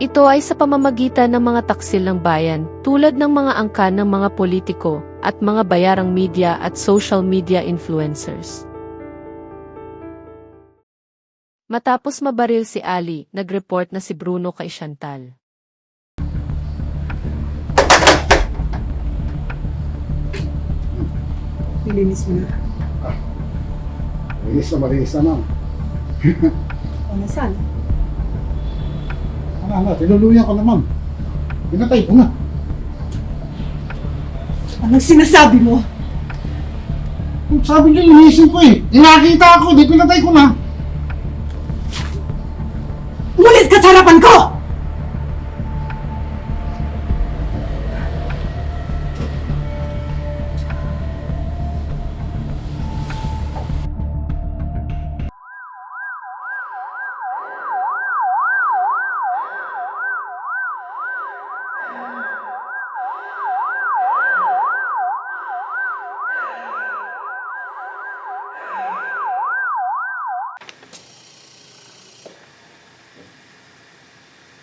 Ito ay sa pamamagitan ng mga taksil ng bayan, tulad ng mga angkan ng mga politiko at mga bayarang media at social media influencers. Matapos mabaril si Ali, nag-report na si Bruno kay Chantal. Nilinis mo na. Malinis na malinis na ma'am. O, nasaan? Ano tinuluyan ko na ma'am. Pinatay ko na. Anong sinasabi mo? Sabi niyo, linisin ko eh. Inakita ako, di pinatay ko na. Umalis ka sa harapan ko!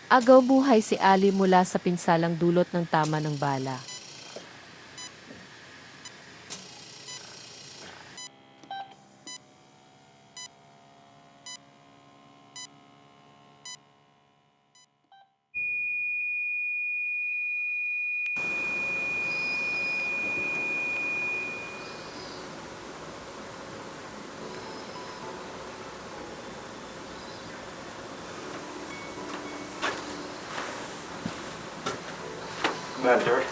Agaw buhay si Ali mula sa pinsalang dulot ng tama ng bala. mentor.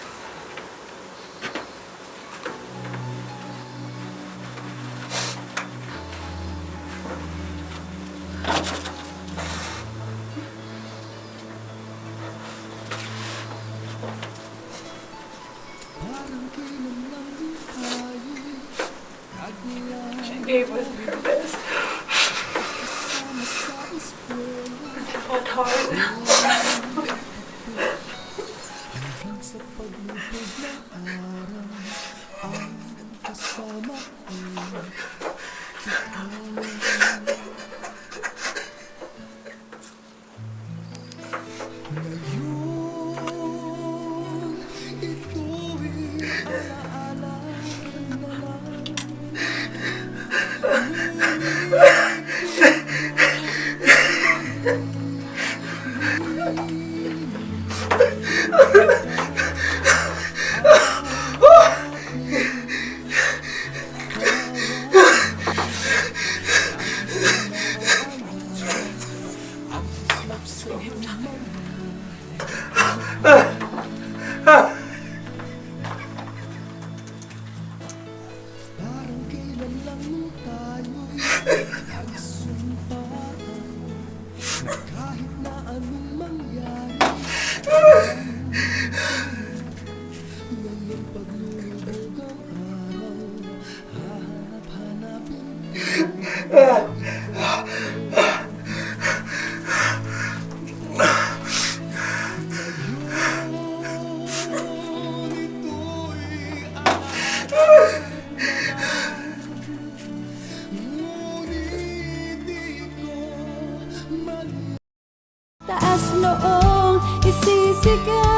She gave with her best. It's hard. 什么嗯。Parang kailan lang tayo Nagsunta Panginoong isisigaw